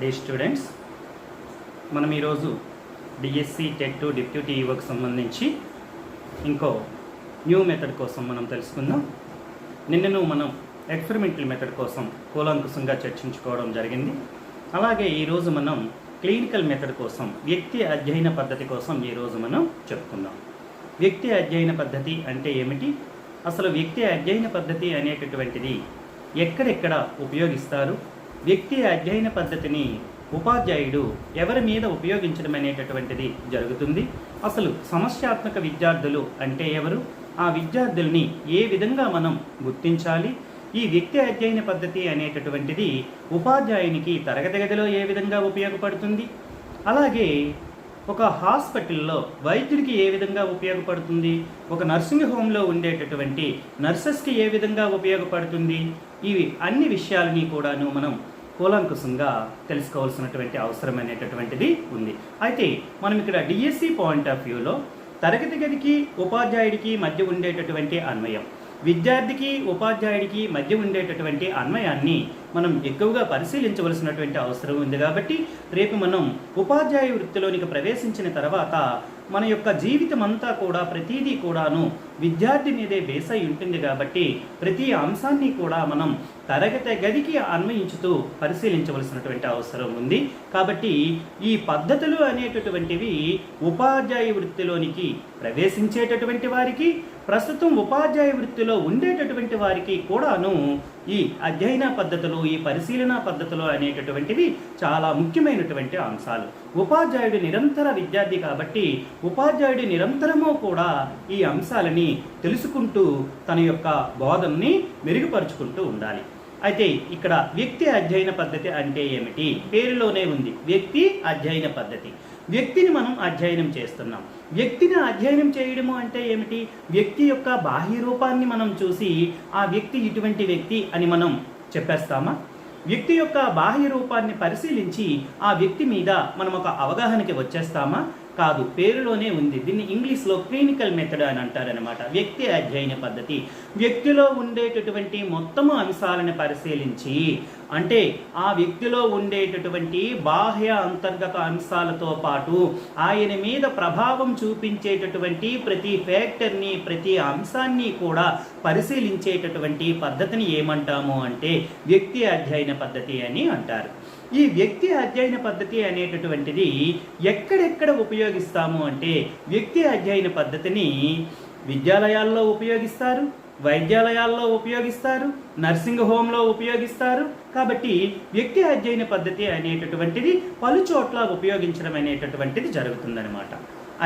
Day students మనం ఈరోజు DSC TET deputy ఈవోకి సంబంధించి ఇంకో న్యూ మెథడ్ కోసం మనం తెలుసుకుందాం. నిన్నను మనం ఎక్స్పెరిమెంటల్ మెథడ్ కోసం కూలంకుశంగా చర్చించుకోవడం జరిగింది. అలాగే ఈరోజు మనం క్లినికల్ మెథడ్ కోసం వ్యక్తి అధ్యయన పద్ధతి కోసం ఈరోజు మనం చెప్పుకుందాం. వ్యక్తి అధ్యయన పద్ధతి అంటే ఏమిటి? అసలు వ్యక్తి అధ్యయన పద్ధతి అనేటటువంటిది ఎక్కడెక్కడ ఉపయోగిస్తారు? వ్యక్తి అధ్యయన పద్ధతిని ఉపాధ్యాయుడు ఎవరి మీద ఉపయోగించడం అనేటటువంటిది జరుగుతుంది. అసలు సమస్యాత్మక విద్యార్థులు అంటే ఎవరు? ఆ విద్యార్థుల్ని ఏ విధంగా మనం గుర్తించాలి? ఈ వ్యక్తి అధ్యయన పద్ధతి అనేటటువంటిది ఉపాధ్యాయునికి తరగతి గదిలో ఏ విధంగా ఉపయోగపడుతుంది? అలాగే ఒక హాస్పిటల్లో వైద్యుడికి ఏ విధంగా ఉపయోగపడుతుంది? ఒక నర్సింగ్ హోమ్లో ఉండేటటువంటి నర్సెస్కి ఏ విధంగా ఉపయోగపడుతుంది? ఇవి అన్ని విషయాలని కూడాను మనం కూలంకుశంగా తెలుసుకోవాల్సినటువంటి అవసరం అనేటటువంటిది ఉంది. అయితే మనం ఇక్కడ డిఎస్సి పాయింట్ ఆఫ్ వ్యూలో తరగతి గదికి ఉపాధ్యాయుడికి మధ్య ఉండేటటువంటి అన్వయం విద్యార్థికి ఉపాధ్యాయుడికి మధ్య ఉండేటటువంటి అన్వయాన్ని మనం ఎక్కువగా పరిశీలించవలసినటువంటి అవసరం ఉంది కాబట్టి రేపు మనం ఉపాధ్యాయ వృత్తిలోనికి ప్రవేశించిన తర్వాత మన యొక్క జీవితం అంతా కూడా ప్రతిదీ కూడాను విద్యార్థి మీదే బేస్ అయి ఉంటుంది కాబట్టి ప్రతి అంశాన్ని కూడా మనం తరగతి గదికి అన్వయించుతూ పరిశీలించవలసినటువంటి అవసరం ఉంది. కాబట్టి ఈ పద్ధతులు అనేటటువంటివి ఉపాధ్యాయ వృత్తిలోనికి ప్రవేశించేటటువంటి వారికి ప్రస్తుతం ఉపాధ్యాయ వృత్తిలో ఉండేటటువంటి వారికి కూడాను ఈ అధ్యయన పద్ధతులు ఈ పరిశీలన పద్ధతులు అనేటటువంటివి చాలా ముఖ్యమైనటువంటి అంశాలు. ఉపాధ్యాయుడు నిరంతర విద్యార్థి కాబట్టి ఉపాధ్యాయుడు నిరంతరము కూడా ఈ అంశాలని తెలుసుకుంటూ తన యొక్క బోధనని మెరుగుపరుచుకుంటూ ఉండాలి. అయితే ఇక్కడ వ్యక్తి అధ్యయన పద్ధతి అంటే ఏమిటి? పేరులోనే ఉంది. వ్యక్తి అధ్యయన పద్ధతి. వ్యక్తిని మనం అధ్యయనం చేస్తున్నాం. వ్యక్తిని అధ్యయనం చేయడము అంటే ఏమిటి? వ్యక్తి యొక్క బాహ్య రూపాన్ని మనం చూసి ఆ వ్యక్తి ఇటువంటి వ్యక్తి అని మనం చెప్పేస్తామా? వ్యక్తి యొక్క బాహ్య రూపాన్ని పరిశీలించి ఆ వ్యక్తి మీద మనం ఒక అవగాహనకి వచ్చేస్తామా? కాదు పేరులోనే ఉంది. దీన్ని ఇంగ్లీష్లో క్లినికల్ మెథడ్ అని అంటారనమాట వ్యక్తి అధ్యయన పద్ధతి. వ్యక్తిలో ఉండేటటువంటి మొత్తము అంశాలను పరిశీలించి అంటే ఆ వ్యక్తిలో ఉండేటటువంటి బాహ్య అంతర్గత అంశాలతో పాటు ఆయన మీద ప్రభావం చూపించేటటువంటి ప్రతి ఫ్యాక్టర్ని ప్రతి అంశాన్ని కూడా పరిశీలించేటటువంటి పద్ధతిని ఏమంటాము అంటే వ్యక్తి అధ్యయన పద్ధతి అని అంటారు. ఈ వ్యక్తి అధ్యయన పద్ధతి అనేటటువంటిది ఎక్కడెక్కడ ఉపయోగిస్తాము అంటే వ్యక్తి అధ్యయన పద్ధతిని విద్యాలయాల్లో ఉపయోగిస్తారు వైద్యాలయాల్లో ఉపయోగిస్తారు నర్సింగ్ హోమ్లో ఉపయోగిస్తారు. కాబట్టి వ్యక్తి అధ్యయన పద్ధతి అనేటటువంటిది పలు చోట్ల ఉపయోగించడం అనేటటువంటిది జరుగుతుందన్నమాట.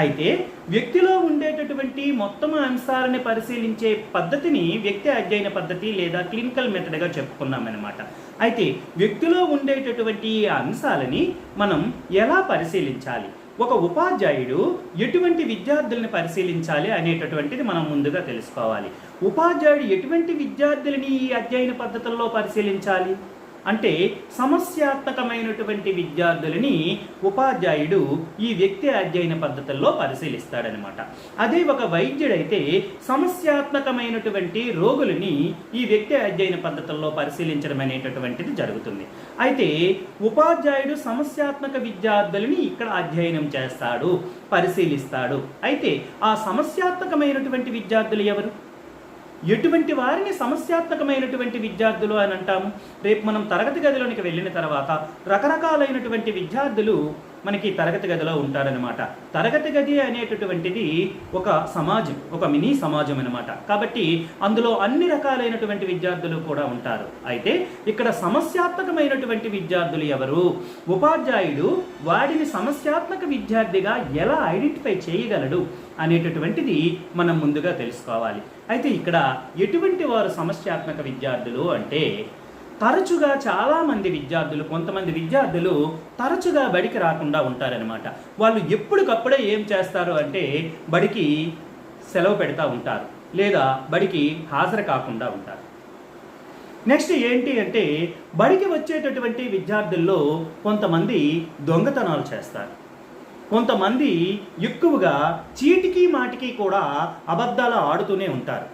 అయితే వ్యక్తిలో ఉండేటటువంటి మొత్తం అంశాలని పరిశీలించే పద్ధతిని వ్యక్తి అధ్యయన పద్ధతి లేదా క్లినికల్ మెథడ్గా చెప్పుకున్నామన్నమాట. అయితే వ్యక్తిలో ఉండేటటువంటి అంశాలని మనం ఎలా పరిశీలించాలి? ఒక ఉపాధ్యాయుడు ఎటువంటి విద్యార్థులను పరిశీలించాలి అనేటటువంటిది మనం ముందుగా తెలుసుకోవాలి. ఉపాధ్యాయుడు ఎటువంటి విద్యార్థులని ఈ అధ్యయన పద్ధతుల్లో పరిశీలించాలి? అంటే సమస్యాత్మకమైనటువంటి విద్యార్థులని ఉపాధ్యాయుడు ఈ వ్యక్తి అధ్యయన పద్ధతుల్లో పరిశీలిస్తాడనమాట. అదే ఒక వైద్యుడైతే సమస్యాత్మకమైనటువంటి రోగులని ఈ వ్యక్తి అధ్యయన పద్ధతుల్లో పరిశీలించడం అనేటటువంటిది జరుగుతుంది. అయితే ఉపాధ్యాయుడు సమస్యాత్మక విద్యార్థులని ఇక్కడ అధ్యయనం చేస్తాడు పరిశీలిస్తాడు. అయితే ఆ సమస్యాత్మకమైనటువంటి విద్యార్థులు ఎవరు? ఎటువంటి వారిని సమస్యాత్మకమైనటువంటి విద్యార్థులు అని అంటాము? రేపు మనం తరగతి గదిలోనికి వెళ్ళిన తర్వాత రకరకాలైనటువంటి విద్యార్థులు మనకి తరగతి గదిలో ఉంటారనమాట తరగతి గది అనేటటువంటిది ఒక సమాజం ఒక మినీ సమాజం అనమాట కాబట్టి అందులో అన్ని రకాలైనటువంటి విద్యార్థులు కూడా ఉంటారు. అయితే ఇక్కడ సమస్యాత్మకమైనటువంటి విద్యార్థులు ఎవరు? ఉపాధ్యాయుడు వాడిని సమస్యాత్మక విద్యార్థిగా ఎలా ఐడెంటిఫై చేయగలడు అనేటటువంటిది మనం ముందుగా తెలుసుకోవాలి. అయితే ఇక్కడ ఎటువంటి వారు సమస్యాత్మక విద్యార్థులు అంటే తరచుగా చాలామంది విద్యార్థులు కొంతమంది విద్యార్థులు తరచుగా బడికి రాకుండా ఉంటారనమాట వాళ్ళు ఎప్పటికప్పుడే ఏం చేస్తారు అంటే బడికి సెలవు పెడతా ఉంటారు లేదా బడికి హాజరు కాకుండా ఉంటారు. నెక్స్ట్ ఏంటి అంటే బడికి వచ్చేటటువంటి విద్యార్థుల్లో కొంతమంది దొంగతనాలు చేస్తారు. కొంతమంది ఎక్కువగా చీటికి మాటికి కూడా అబద్ధాలు ఆడుతూనే ఉంటారు.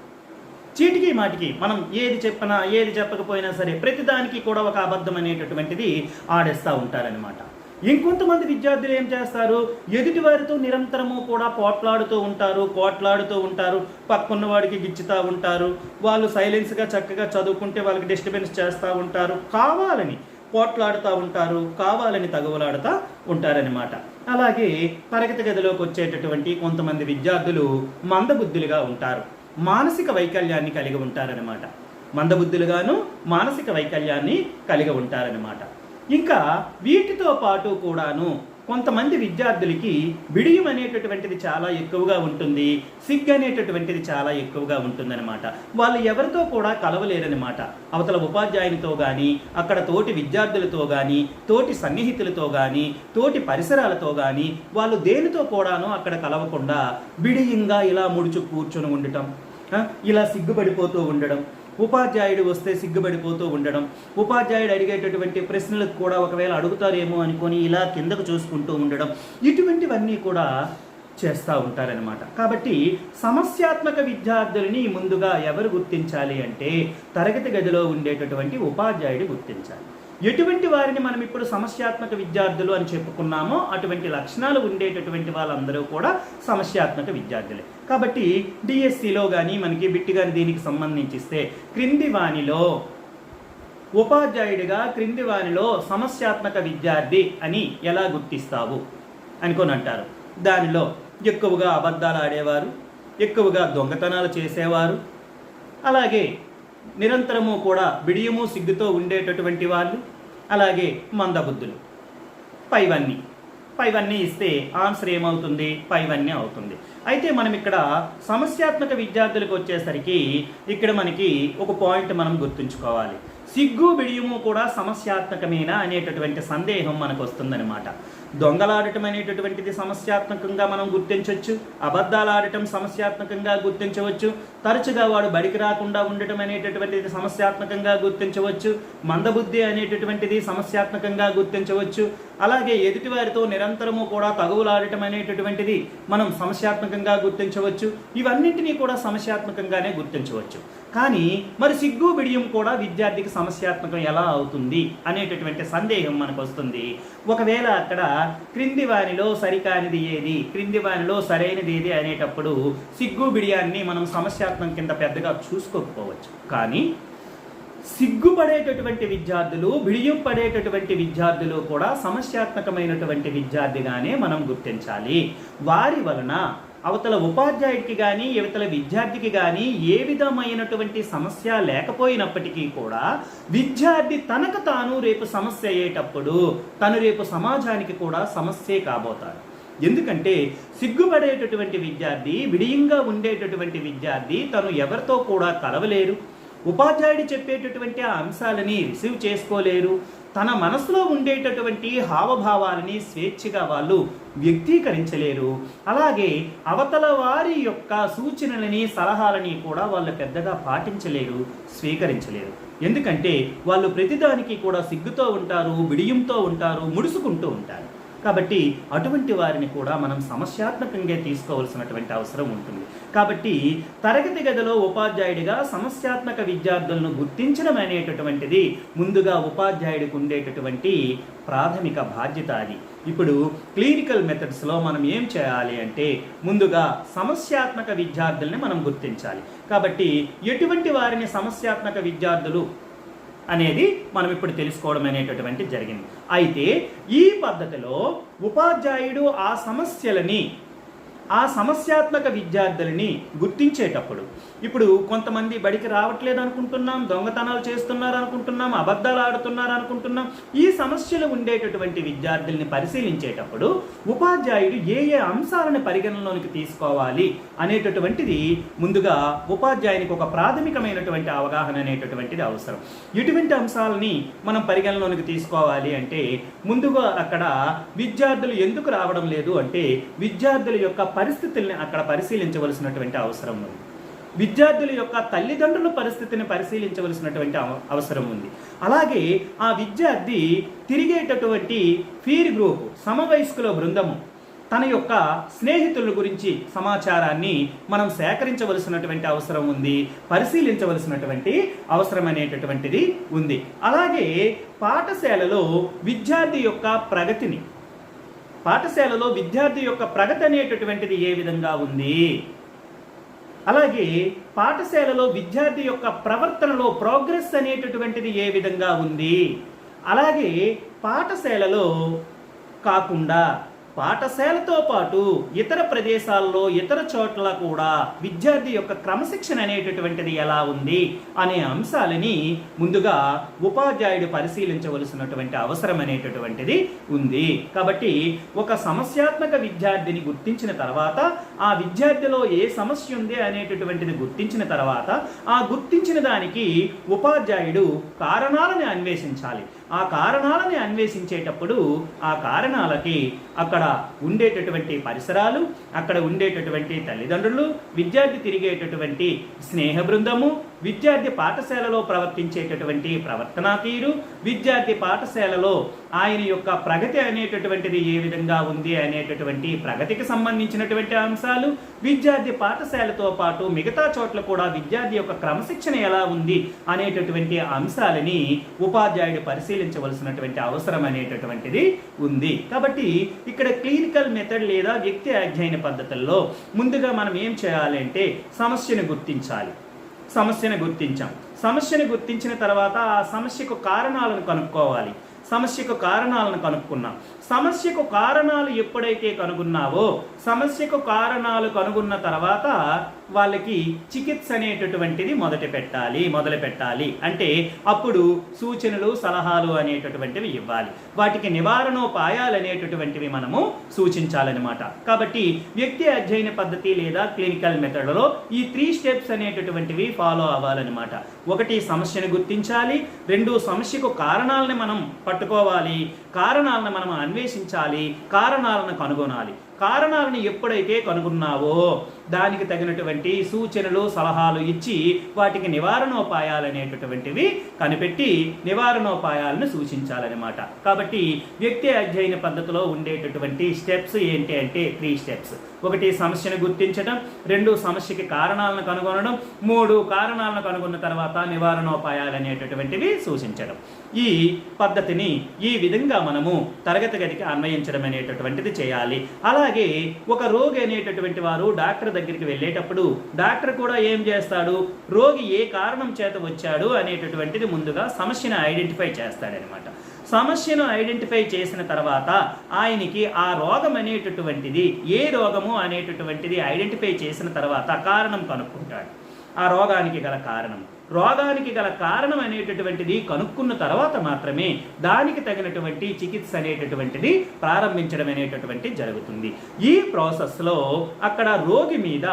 చీటికి మాటికి మనం ఏది చెప్పినా ఏది చెప్పకపోయినా సరే ప్రతిదానికి కూడా ఒక అబద్ధం అనేటటువంటిది ఆడేస్తూ ఉంటారనమాట ఇంకొంతమంది విద్యార్థులు ఏం చేస్తారు? ఎదుటి వారితో నిరంతరము కూడా పోట్లాడుతూ ఉంటారు కోట్లాడుతూ ఉంటారు పక్కన్న వాడికి గిచ్చుతూ ఉంటారు వాళ్ళు సైలెన్స్గా చక్కగా చదువుకుంటే వాళ్ళకి డిస్టర్బెన్స్ చేస్తూ ఉంటారు కావాలని పోట్లాడుతూ ఉంటారు కావాలని తగువలాడుతూ ఉంటారనమాట అలాగే తరగతి గదిలోకి వచ్చేటటువంటి కొంతమంది విద్యార్థులు మందబుద్ధులుగా ఉంటారు. మానసిక వైకల్యాన్ని కలిగి ఉంటారనమాట మందబుద్ధులుగాను మానసిక వైకల్యాన్ని కలిగి ఉంటారనమాట ఇంకా వీటితో పాటు కూడాను కొంతమంది విద్యార్థులకి బిడియం అనేటటువంటిది చాలా ఎక్కువగా ఉంటుంది సిగ్ అనేటటువంటిది చాలా ఎక్కువగా ఉంటుందన్నమాట. వాళ్ళు ఎవరితో కూడా కలవలేరనమాట అవతల ఉపాధ్యాయునితో కానీ అక్కడ తోటి విద్యార్థులతో కానీ తోటి సన్నిహితులతో కానీ తోటి పరిసరాలతో కానీ వాళ్ళు దేనితో కూడాను అక్కడ కలవకుండా బిడియంగా ఇలా ముడుచు కూర్చొని ఉండటం ఇలా సిగ్గుపడిపోతూ ఉండడం ఉపాధ్యాయుడు వస్తే సిగ్గుపడిపోతూ ఉండడం ఉపాధ్యాయుడు అడిగేటటువంటి ప్రశ్నలకు కూడా ఒకవేళ అడుగుతారేమో అనుకొని ఇలా కిందకు చూసుకుంటూ ఉండడం ఇటువంటివన్నీ కూడా చేస్తూ ఉంటారనమాట కాబట్టి సమస్యాత్మక విద్యార్థులని ముందుగా ఎవరు గుర్తించాలి అంటే తరగతి గదిలో ఉండేటటువంటి ఉపాధ్యాయుడు గుర్తించాలి. ఎటువంటి వారిని మనం ఇప్పుడు సమస్యాత్మక విద్యార్థులు అని చెప్పుకున్నామో అటువంటి లక్షణాలు ఉండేటటువంటి వాళ్ళందరూ కూడా సమస్యాత్మక విద్యార్థులే. కాబట్టి డిఎస్సిలో కానీ మనకి బిట్టి గాని దీనికి సంబంధించిస్తే క్రింది వాణిలో ఉపాధ్యాయుడిగా క్రింది వాణిలో సమస్యాత్మక విద్యార్థి అని ఎలా గుర్తిస్తావు? అనుకొని అంటారు దానిలో ఎక్కువగా అబద్ధాలు ఆడేవారు ఎక్కువగా దొంగతనాలు చేసేవారు అలాగే నిరంతరము కూడా బిడియము సిగ్గుతో ఉండేటటువంటి వాళ్ళు అలాగే మందబుద్ధులు. పైవన్నీ. పైవన్నీ ఇస్తే ఆన్సర్ ఏమవుతుంది? పైవన్నీ అవుతుంది. అయితే మనం ఇక్కడ సమస్యాత్మక విద్యార్థులకు వచ్చేసరికి ఇక్కడ మనకి ఒక పాయింట్ మనం గుర్తుంచుకోవాలి. సిగ్గు బిడియము కూడా సమస్యాత్మకమేనా అనేటటువంటి సందేహం మనకు వస్తుందన్నమాట దొంగలాడటం అనేటటువంటిది సమస్యాత్మకంగా మనం గుర్తించవచ్చు అబద్ధాలు ఆడటం సమస్యాత్మకంగా గుర్తించవచ్చు తరచుగా వాడు బడికి రాకుండా ఉండటం అనేటటువంటిది సమస్యాత్మకంగా గుర్తించవచ్చు మందబుద్ధి అనేటటువంటిది సమస్యాత్మకంగా గుర్తించవచ్చు అలాగే ఎదుటివారితో నిరంతరము కూడా తగువులాడటం అనేటటువంటిది మనం సమస్యాత్మకంగా గుర్తించవచ్చు. ఇవన్నింటినీ కూడా సమస్యాత్మకంగానే గుర్తించవచ్చు. కానీ మరి సిగ్గు బిడియం కూడా విద్యార్థికి సమస్యాత్మకం ఎలా అవుతుంది అనేటటువంటి సందేహం మనకు వస్తుంది ఒకవేళ అక్కడ క్రింది వానిలో సరికానిది ఏది క్రింది వానిలో సరైనది ఏది అనేటప్పుడు సిగ్గు బిడియాన్ని మనం సమస్యాత్మకం కింద పెద్దగా చూసుకోకపోవచ్చు. కానీ సిగ్గుపడేటటువంటి విద్యార్థులు బిడియం పడేటటువంటి విద్యార్థులు కూడా సమస్యాత్మకమైనటువంటి విద్యార్థిగానే మనం గుర్తించాలి. వారి వలన అవతల ఉపాధ్యాయుడికి కానీ ఇవతల విద్యార్థికి కానీ ఏ విధమైనటువంటి సమస్య లేకపోయినప్పటికీ కూడా విద్యార్థి తనకు తాను రేపు సమస్య అయ్యేటప్పుడు తను రేపు సమాజానికి కూడా సమస్యే కాబోతాడు. ఎందుకంటే సిగ్గుపడేటటువంటి విద్యార్థి విడియంగా ఉండేటటువంటి విద్యార్థి తను ఎవరితో కూడా కలవలేరు. ఉపాధ్యాయుడు చెప్పేటటువంటి ఆ అంశాలని రిసీవ్ చేసుకోలేరు. తన మనసులో ఉండేటటువంటి హావభావాలని స్వేచ్ఛగా వాళ్ళు వ్యక్తీకరించలేరు. అలాగే అవతల వారి యొక్క సూచనలని సలహాలని కూడా వాళ్ళు పెద్దగా పాటించలేరు స్వీకరించలేరు. ఎందుకంటే వాళ్ళు ప్రతిదానికి కూడా సిగ్గుతో ఉంటారు బిడియంతో ఉంటారు ముడుసుకుంటూ ఉంటారు. కాబట్టి అటువంటి వారిని కూడా మనం సమస్యాత్మకంగా తీసుకోవాల్సినటువంటి అవసరం ఉంటుంది. కాబట్టి తరగతి గదిలో ఉపాధ్యాయుడిగా సమస్యాత్మక విద్యార్థులను గుర్తించడం అనేటటువంటిది ముందుగా ఉపాధ్యాయుడికి ఉండేటటువంటి ప్రాథమిక బాధ్యత అది. ఇప్పుడు క్లినికల్ మెథడ్స్లో మనం ఏం చేయాలి అంటే ముందుగా సమస్యాత్మక విద్యార్థుల్ని మనం గుర్తించాలి. కాబట్టి ఎటువంటి వారిని సమస్యాత్మక విద్యార్థులు అనేది మనం ఇప్పుడు తెలుసుకోవడం అనేటటువంటి జరిగింది. అయితే ఈ పద్ధతిలో ఉపాధ్యాయుడు ఆ సమస్యలని ఆ సమస్యాత్మక విద్యార్థులని గుర్తించేటప్పుడు ఇప్పుడు కొంతమంది బడికి రావట్లేదు అనుకుంటున్నాం దొంగతనాలు చేస్తున్నారు అనుకుంటున్నాం అబద్ధాలు ఆడుతున్నారు అనుకుంటున్నాం. ఈ సమస్యలు ఉండేటటువంటి విద్యార్థుల్ని పరిశీలించేటప్పుడు ఉపాధ్యాయుడు ఏ ఏ అంశాలను పరిగణనలోనికి తీసుకోవాలి అనేటటువంటిది ముందుగా ఉపాధ్యాయునికి ఒక ప్రాథమికమైనటువంటి అవగాహన అనేటటువంటిది అవసరం. ఎటువంటి అంశాలని మనం పరిగణనలోనికి తీసుకోవాలి అంటే ముందుగా అక్కడ విద్యార్థులు ఎందుకు రావడం లేదు అంటే విద్యార్థుల యొక్క పరిస్థితుల్ని అక్కడ పరిశీలించవలసినటువంటి అవసరం ఉంది. విద్యార్థుల యొక్క తల్లిదండ్రుల పరిస్థితిని పరిశీలించవలసినటువంటి అవసరం ఉంది. అలాగే ఆ విద్యార్థి తిరిగేటటువంటి ఫీర్ గ్రూప్ సమవయస్కుల బృందము తన యొక్క స్నేహితుల గురించి సమాచారాన్ని మనం సేకరించవలసినటువంటి అవసరం ఉంది పరిశీలించవలసినటువంటి అవసరం అనేటటువంటిది ఉంది. అలాగే పాఠశాలలో విద్యార్థి యొక్క ప్రగతిని పాఠశాలలో విద్యార్థి యొక్క ప్రగతి అనేటటువంటిది ఏ విధంగా ఉంది? అలాగే పాఠశాలలో విద్యార్థి యొక్క ప్రవర్తనలో ప్రోగ్రెస్ అనేటటువంటిది ఏ విధంగా ఉంది? అలాగే పాఠశాలలో కాకుండా పాఠశాలతో పాటు ఇతర ప్రదేశాల్లో ఇతర చోట్ల కూడా విద్యార్థి యొక్క క్రమశిక్షణ అనేటటువంటిది ఎలా ఉంది అనే అంశాలని ముందుగా ఉపాధ్యాయుడు పరిశీలించవలసినటువంటి అవసరం అనేటటువంటిది ఉంది. కాబట్టి ఒక సమస్యాత్మక విద్యార్థిని గుర్తించిన తర్వాత ఆ విద్యార్థిలో ఏ సమస్య ఉంది అనేటటువంటిది గుర్తించిన తర్వాత ఆ గుర్తించిన దానికి ఉపాధ్యాయుడు కారణాలని అన్వేషించాలి. ఆ కారణాలని అన్వేషించేటప్పుడు ఆ కారణాలకి అక్కడ ఉండేటటువంటి పరిసరాలు అక్కడ ఉండేటటువంటి తల్లిదండ్రులు విద్యార్థి తిరిగేటటువంటి స్నేహ బృందము విద్యార్థి పాఠశాలలో ప్రవర్తించేటటువంటి ప్రవర్తనా తీరు విద్యార్థి పాఠశాలలో ఆయన యొక్క ప్రగతి అనేటటువంటిది ఏ విధంగా ఉంది అనేటటువంటి ప్రగతికి సంబంధించినటువంటి అంశాలు విద్యార్థి పాఠశాలతో పాటు మిగతా చోట్ల కూడా విద్యార్థి యొక్క క్రమశిక్షణ ఎలా ఉంది అనేటటువంటి అంశాలని ఉపాధ్యాయుడు పరిశీలించవలసినటువంటి అవసరం అనేటటువంటిది ఉంది. కాబట్టి ఇక్కడ క్లినికల్ మెథడ్ లేదా వ్యక్తి అధ్యయన పద్ధతుల్లో ముందుగా మనం ఏం చేయాలంటే సమస్యను గుర్తించాలి. సమస్యను గుర్తించాం. సమస్యను గుర్తించిన తర్వాత ఆ సమస్యకు కారణాలను కనుక్కోవాలి. సమస్యకు కారణాలను కనుక్కున్నాం. సమస్యకు కారణాలు ఎప్పుడైతే కనుగొన్నావో సమస్యకు కారణాలు కనుగొన్న తర్వాత వాళ్ళకి చికిత్స అనేటటువంటిది మొదటి పెట్టాలి మొదలు పెట్టాలి. అంటే అప్పుడు సూచనలు సలహాలు అనేటటువంటివి ఇవ్వాలి. వాటికి నివారణోపాయాలు అనేటటువంటివి మనము సూచించాలన్నమాట. కాబట్టి వ్యక్తి అధ్యయన పద్ధతి లేదా క్లినికల్ మెథడ్లో ఈ త్రీ స్టెప్స్ అనేటటువంటివి ఫాలో అవ్వాలన్నమాట. ఒకటి సమస్యను గుర్తించాలి రెండు సమస్యకు కారణాలను మనం పట్టుకోవాలి కారణాలను మనం అన్వేషించాలి కారణాలను కనుగొనాలి. కారణాలను ఎప్పుడైతే కనుగొన్నావో దానికి తగినటువంటి సూచనలు సలహాలు ఇచ్చి వాటికి నివారణోపాయాలు అనేటటువంటివి కనిపెట్టి నివారణోపాయాలను సూచించాలన్నమాట. కాబట్టి వ్యక్తి అధ్యయన పద్ధతిలో ఉండేటటువంటి స్టెప్స్ ఏంటి అంటే త్రీ స్టెప్స్ ఒకటి సమస్యను గుర్తించడం రెండు సమస్యకి కారణాలను కనుగొనడం మూడు కారణాలను కనుగొన్న తర్వాత నివారణోపాయాలు అనేటటువంటివి సూచించడం. ఈ పద్ధతిని ఈ విధంగా మనము తరగతి గదికి అన్వయించడం అనేటటువంటిది చేయాలి. అలాగే ఒక రోగి అనేటటువంటి వారు డాక్టర్ దగ్గరికి వెళ్ళేటప్పుడు డాక్టర్ కూడా ఏం చేస్తాడు? రోగి ఏ కారణం చేత వచ్చాడు అనేటటువంటిది ముందుగా సమస్యను ఐడెంటిఫై చేస్తాడనమాట. సమస్యను ఐడెంటిఫై చేసిన తర్వాత ఆయనకి ఆ రోగం అనేటటువంటిది ఏ రోగము అనేటటువంటిది ఐడెంటిఫై చేసిన తర్వాత కారణం కనుక్కుంటాడు. ఆ రోగానికి గల కారణం. రోగానికి గల కారణం అనేటటువంటిది కనుక్కున్న తర్వాత మాత్రమే దానికి తగినటువంటి చికిత్స అనేటటువంటిది ప్రారంభించడం అనేటటువంటి జరుగుతుంది. ఈ ప్రాసెస్లో అక్కడ రోగి మీద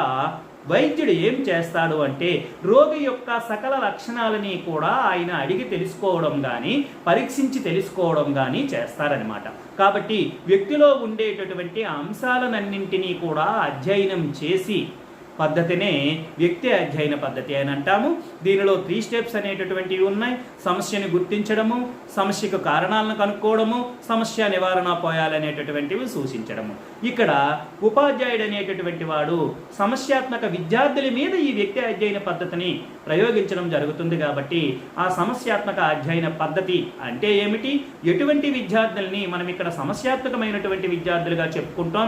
వైద్యుడు ఏం చేస్తాడు అంటే రోగి యొక్క సకల లక్షణాలని కూడా ఆయన అడిగి తెలుసుకోవడం కానీ పరీక్షించి తెలుసుకోవడం కానీ చేస్తారనమాట కాబట్టి వ్యక్తిలో ఉండేటటువంటి అంశాలనన్నింటినీ కూడా అధ్యయనం చేసి పద్ధతినే వ్యక్తి అధ్యయన పద్ధతి అని అంటాము. దీనిలో త్రీ స్టెప్స్ అనేటటువంటివి ఉన్నాయి. సమస్యని గుర్తించడము సమస్యకు కారణాలను కనుక్కోవడము సమస్య నివారణ పోయాలనేటటువంటివి సూచించడము. ఇక్కడ ఉపాధ్యాయుడు అనేటటువంటి వాడు సమస్యాత్మక విద్యార్థుల మీద ఈ వ్యక్తి అధ్యయన పద్ధతిని ప్రయోగించడం జరుగుతుంది కాబట్టి ఆ సమస్యాత్మక అధ్యయన పద్ధతి అంటే ఏమిటి? ఎటువంటి విద్యార్థుల్ని మనం ఇక్కడ సమస్యాత్మకమైనటువంటి విద్యార్థులుగా చెప్పుకుంటాం?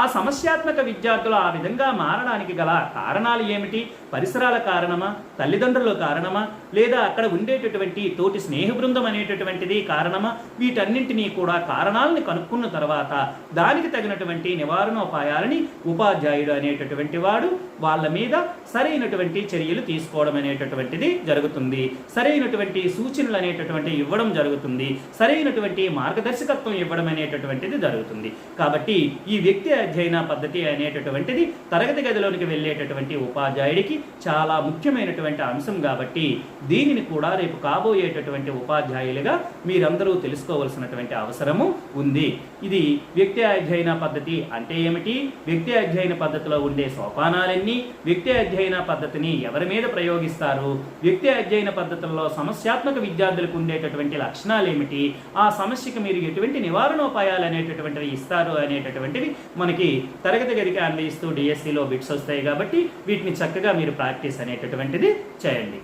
ఆ సమస్యాత్మక విద్యార్థులు ఆ విధంగా మారడానికి గల కారణాలు ఏమిటి? పరిసరాల కారణమా? తల్లిదండ్రుల కారణమా? లేదా అక్కడ ఉండేటటువంటి తోటి స్నేహ బృందం అనేటటువంటిది కారణమా? వీటన్నింటినీ కూడా కారణాలని కనుక్కున్న తర్వాత దానికి తగినటువంటి నివారణోపాయాలని ఉపాధ్యాయుడు అనేటటువంటి వాడు వాళ్ళ మీద సరైనటువంటి చర్యలు తీసుకోవడం అనేటటువంటిది జరుగుతుంది. సరైనటువంటి సూచనలు అనేటటువంటి ఇవ్వడం జరుగుతుంది. సరైనటువంటి మార్గదర్శకత్వం ఇవ్వడం అనేటటువంటిది జరుగుతుంది. కాబట్టి ఈ వ్యక్తి అధ్యయన పద్ధతి అనేటటువంటిది తరగతి గదిలోనికి వెళ్ళేటటువంటి ఉపాధ్యాయుడికి చాలా ముఖ్యమైనటువంటి అంశం కాబట్టి దీనిని కూడా రేపు కాబోయేటటువంటి ఉపాధ్యాయులుగా మీరందరూ తెలుసుకోవలసినటువంటి అవసరము ఉంది. ఇది వ్యక్తి అధ్యయన పద్ధతి అంటే ఏమిటి? వ్యక్తి అధ్యయన పద్ధతిలో ఉండే సోపానాలన్నీ వ్యక్తి అధ్యయన పద్ధతిని ఎవరి మీద ప్రయోగిస్తారు? వ్యక్తి అధ్యయన పద్ధతుల్లో సమస్యాత్మక విద్యార్థులకు ఉండేటటువంటి లక్షణాలు ఏమిటి ఆ సమస్యకి మీరు ఎటువంటి నివారణోపాయాలు అనేటటువంటివి ఇస్తారు అనేటటువంటివి మనకి తరగతి గదికి అందిస్తూ డిఎస్సిలో బిట్స్ వస్తాయి కాబట్టి వీటిని చక్కగా మీరు ప్రాక్టీస్ అనేటటువంటిది చేయండి.